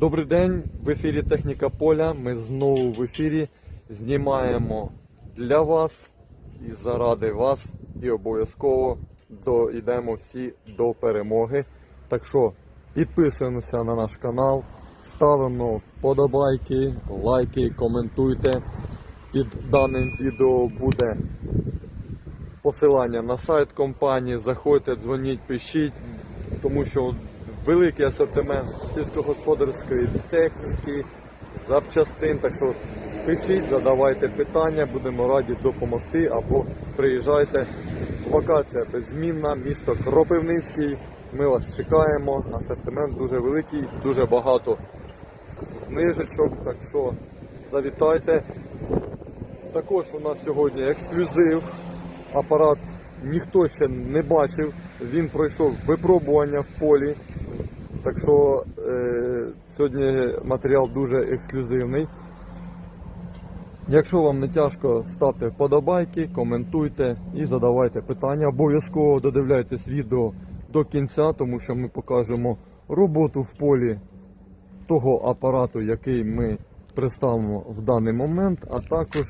Добрий день, в ефірі Техніка Поля. Ми знову в ефірі знімаємо для вас і заради вас, і обов'язково дійдемо всі до перемоги. Так що підписуємося на наш канал, ставимо вподобайки, лайки, коментуйте. Під даним відео буде посилання на сайт компанії. Заходьте, дзвоніть, пишіть, тому що великий асортимент сільськогосподарської техніки, запчастин. Так що пишіть, задавайте питання, будемо раді допомогти або приїжджайте. Локація беззмінна, місто Кропивницький. Ми вас чекаємо. Асортимент дуже великий, дуже багато знижечок. Так що завітайте. Також у нас сьогодні ексклюзив. Апарат ніхто ще не бачив. Він пройшов випробування в полі. Так що е, сьогодні матеріал дуже ексклюзивний. Якщо вам не тяжко, ставте вподобайки, коментуйте і задавайте питання. Обов'язково додивляйтесь відео до кінця, тому що ми покажемо роботу в полі того апарату, який ми представимо в даний момент, а також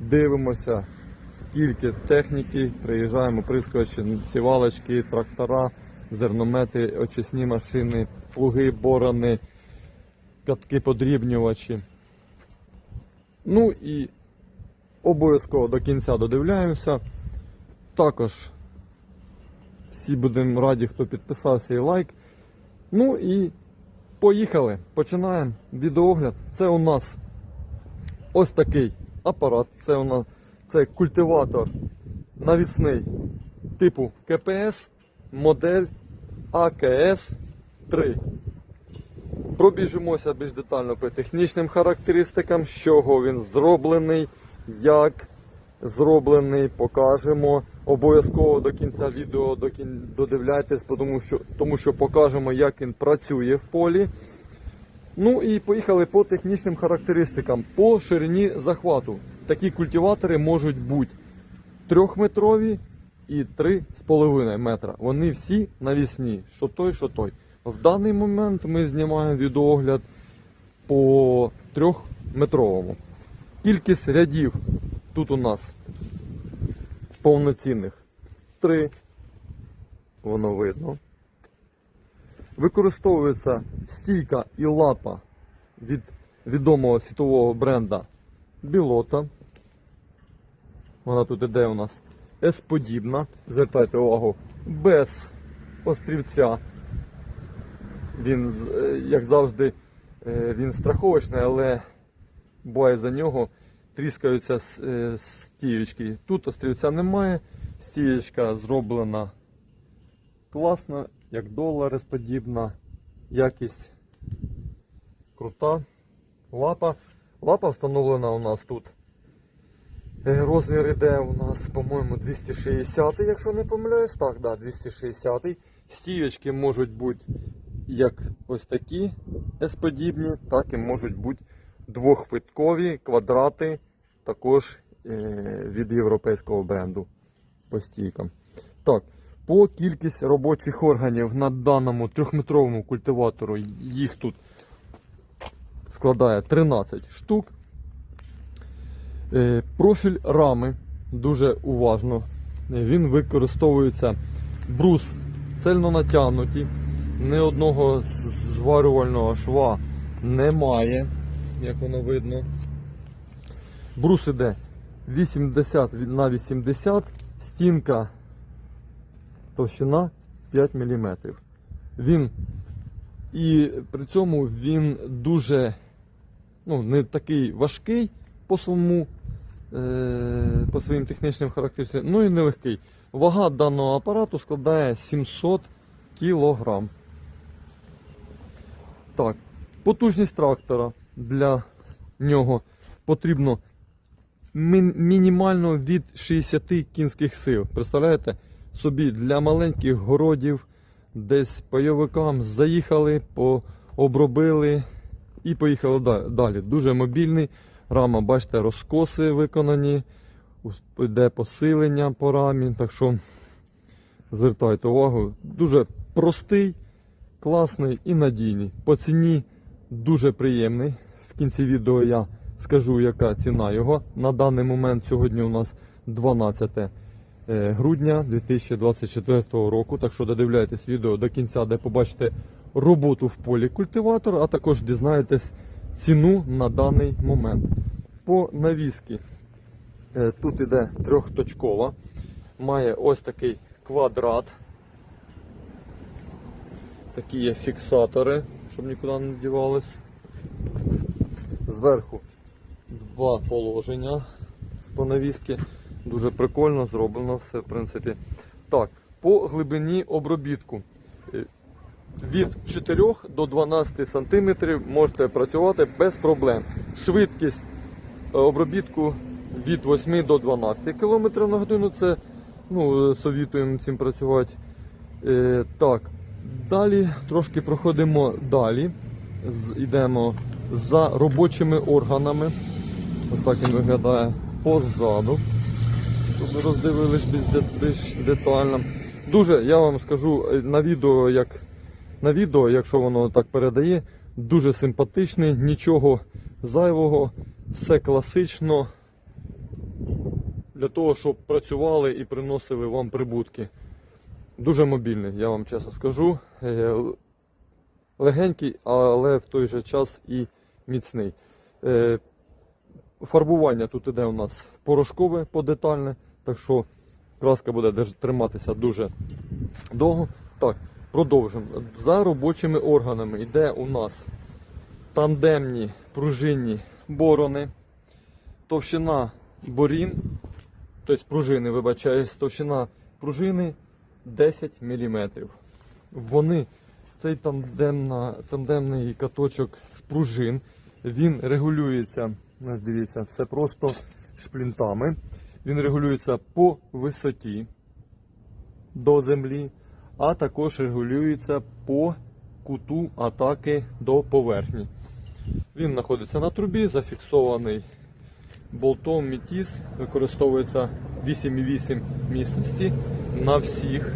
дивимося, скільки техніки приїжджаємо, прискочі, сівалочки, трактора, зерномети, очисні машини, плуги, борони, катки подрібнювачі. Ну і обов'язково до кінця додивляємося. Також всі будемо раді, хто підписався і лайк. Ну і поїхали. Починаємо відеогляд. Це у нас ось такий апарат. Це у нас це культиватор навісний типу КПС, модель АКС 3. Пробіжимося більш детально по технічним характеристикам, з чого він зроблений, як зроблений, покажемо. Обов'язково до кінця відео до кін... додивляйтесь, тому що, тому що покажемо, як він працює в полі. Ну і поїхали по технічним характеристикам. По ширині захвату. Такі культиватори можуть бути 3-метрові і 3,5 метра. Вони всі навісні, що той, що той. В даний момент ми знімаємо відеогляд по 3-метровому. Кількість рядів тут у нас повноцінних 3. Воно видно. Використовується стійка і лапа від відомого світового бренда Білота. Вона тут іде у нас S-подібна. Звертайте увагу, без острівця. Він, е, як завжди, е, він страховочний, але буває за нього тріскаються е, стіючки. Тут острівця немає, стієчка зроблена класно, як доларис подібна, якість крута. Лапа. Лапа встановлена у нас тут. Е, Розмір іде у нас, по-моєму, 260, якщо не помиляюсь. Так, да, 260. Стіючки можуть бути як ось такі S-подібні, так і можуть бути двохвиткові квадрати, також е, від європейського бренду по стійкам. Так, по кількість робочих органів на даному трьохметровому культиватору їх тут складає 13 штук. Е, Профіль рами дуже уважно. Е, Він використовується брус цельно натягнуті. Ні одного зварювального шва немає, як воно видно. Брус іде 80 на 80, стінка товщина 5 мм. Він і при цьому він дуже ну, не такий важкий по своєму, по своїм технічним характеристикам, ну і нелегкий. Вага даного апарату складає 700 кг. Так, потужність трактора для нього потрібно мінімально від 60 кінських сил. Представляєте? Собі для маленьких городів, десь пайовикам заїхали, обробили і поїхали далі. Дуже мобільний. Рама, бачите, розкоси виконані, йде посилення по рамі. Так що звертайте увагу, дуже простий, класний і надійний. По ціні дуже приємний. В кінці відео я скажу, яка ціна його. На даний момент сьогодні у нас 12 е, грудня 2024 року. Так що додивляйтесь відео до кінця, де побачите роботу в полі культиватора, а також дізнаєтесь ціну на даний момент. По навіски е, тут іде трьохточкова, має ось такий квадрат. Такі є фіксатори, щоб нікуди не дівались. Зверху два положення по навіски. Дуже прикольно зроблено все, в принципі. Так, по глибині обробітку. Від 4 до 12 см можете працювати без проблем. Швидкість е, обробітку від 8 до 12 км на годину. Це ну, е, совітуємо цим працювати. Е, так, далі трошки проходимо далі. Йдемо за робочими органами. Ось так він виглядає позаду. Щоб ви роздивились більш, детально. Дуже, я вам скажу, е, на відео, як на відео, якщо воно так передає, дуже симпатичний, нічого зайвого, все класично для того, щоб працювали і приносили вам прибутки. Дуже мобільний, я вам чесно скажу. Е, Легенький, але в той же час і міцний. Е, Фарбування тут іде у нас порошкове подетальне, так що краска буде триматися дуже довго. Так, продовжимо. За робочими органами йде у нас тандемні пружинні борони, товщина борін, тобто пружини, вибачаюсь, товщина пружини 10 мм. Вони, цей тандемна, тандемний каточок з пружин, він регулюється, ось дивіться, все просто шплінтами. Він регулюється по висоті до землі, а також регулюється по куту атаки до поверхні. Він знаходиться на трубі, зафіксований болтом Мітіс, використовується 8,8 міцності на всіх,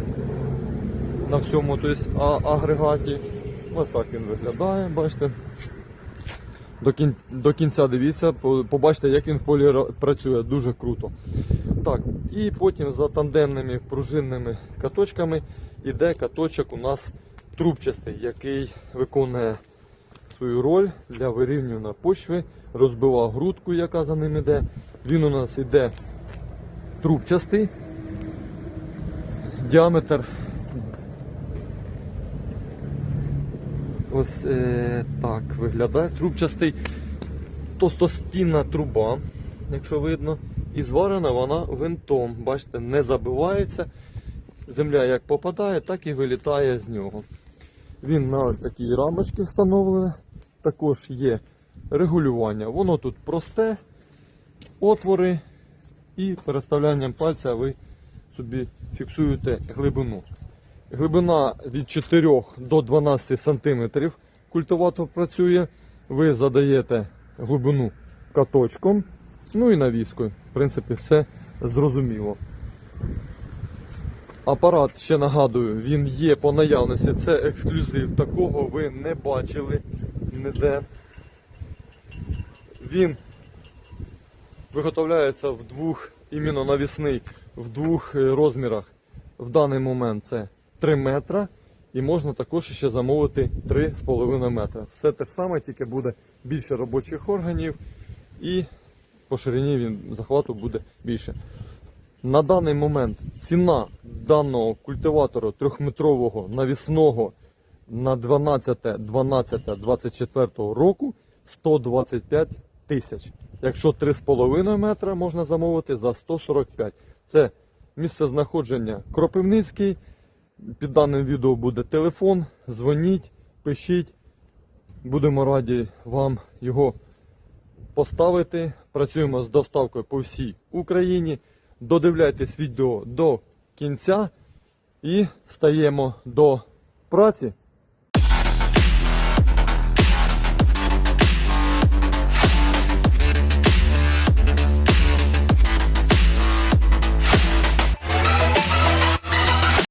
на всьому тобто, агрегаті. Ось так він виглядає, бачите. До, кінця дивіться, побачите, як він в полі працює, дуже круто. Так, і потім за тандемними пружинними каточками йде каточок у нас трубчастий, який виконує свою роль для вирівнювання почви, розбивав грудку, яка за ним йде. Він у нас йде трубчастий. Діаметр ось е, так виглядає. Трубчастий тостостінна труба, якщо видно. І зварена вона винтом. Бачите, не забивається. Земля як попадає, так і вилітає з нього. Він на ось такій рамочці встановлений. Також є регулювання. Воно тут просте, отвори і переставлянням пальця ви собі фіксуєте глибину. Глибина від 4 до 12 см культиватор працює. Ви задаєте глибину каточком, ну і навіскою. В принципі, все зрозуміло. Апарат, ще нагадую, він є по наявності. Це ексклюзив. Такого ви не бачили ніде. Він виготовляється в двох, іменно навісний, в двох е, розмірах. В даний момент це 3 метра. І можна також ще замовити 3,5 метра. Все те ж саме, тільки буде більше робочих органів і по ширині він захвату буде більше. На даний момент ціна даного культиватора трьохметрового навісного на 12, 12, 24 року 125 тисяч. Якщо 3,5 метра можна замовити за 145. Це місце знаходження Кропивницький. Під даним відео буде телефон. Дзвоніть, пишіть. Будемо раді вам його поставити. Працюємо з доставкою по всій Україні. Додивляйтесь відео до кінця і стаємо до праці.